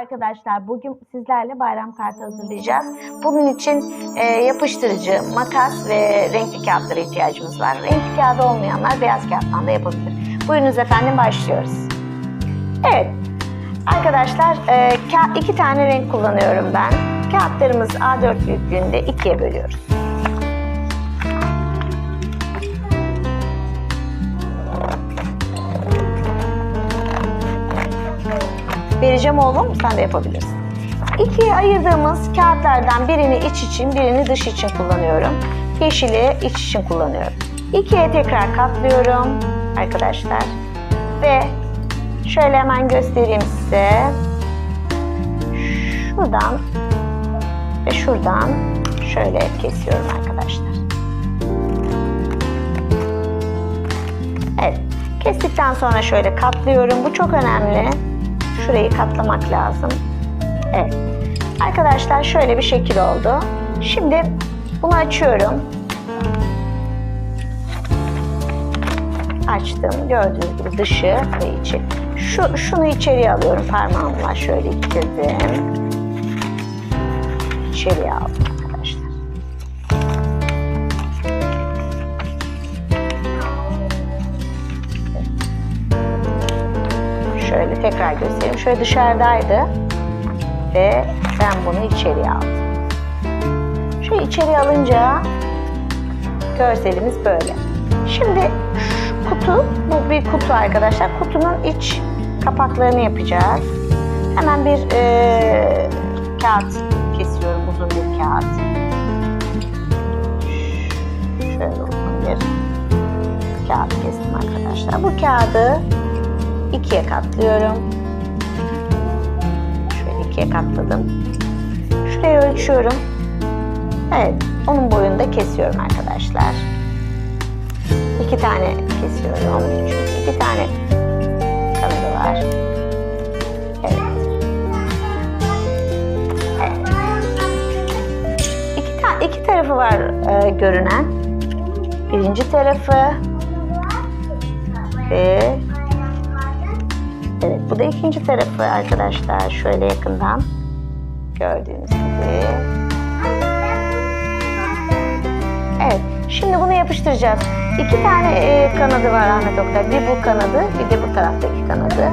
Arkadaşlar bugün sizlerle bayram kartı hazırlayacağız. Bunun için e, yapıştırıcı, makas ve renkli kağıtlara ihtiyacımız var. Renkli kağıdı olmayanlar beyaz kağıttan da yapabilir. Buyurunuz efendim başlıyoruz. Evet arkadaşlar e, iki tane renk kullanıyorum ben. Kağıtlarımız A4 büyüklüğünde ikiye bölüyoruz. Vereceğim oğlum sen de yapabilirsin. İkiye ayırdığımız kağıtlardan birini iç için birini dış için kullanıyorum. Yeşili iç için kullanıyorum. İkiye tekrar katlıyorum arkadaşlar. Ve şöyle hemen göstereyim size. Şuradan ve şuradan şöyle kesiyorum arkadaşlar. Evet. Kestikten sonra şöyle katlıyorum. Bu çok önemli. Şurayı katlamak lazım. Evet. Arkadaşlar şöyle bir şekil oldu. Şimdi bunu açıyorum. Açtım. Gördüğünüz gibi dışı ve içi. Şu, şunu içeriye alıyorum parmağımla. Şöyle ittirdim. İçeriye aldım Şöyle tekrar göstereyim. Şöyle dışarıdaydı. Ve ben bunu içeriye aldım. Şöyle içeriye alınca görselimiz böyle. Şimdi şu kutu, bu bir kutu arkadaşlar. Kutunun iç kapaklarını yapacağız. Hemen bir eee, kağıt kesiyorum, uzun bir kağıt. Şöyle uzun bir kağıt kestim arkadaşlar. Bu kağıdı ikiye katlıyorum. Şöyle ikiye katladım. Şurayı ölçüyorum. Evet, onun boyunu da kesiyorum arkadaşlar. İki tane kesiyorum. Çünkü iki tane kanadı var. Evet. Evet. İki, ta- iki tarafı var e, görünen. Birinci tarafı ve Evet, bu da ikinci tarafı arkadaşlar. Şöyle yakından gördüğünüz gibi. Evet, şimdi bunu yapıştıracağız. İki tane e, kanadı var Ahmet Oktay. Bir bu kanadı, bir de bu taraftaki kanadı.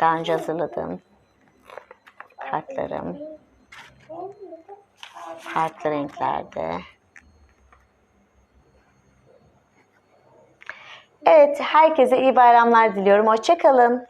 Daha önce hazırladığım kartlarım. Farklı renklerde. Evet, herkese iyi bayramlar diliyorum. Hoşçakalın.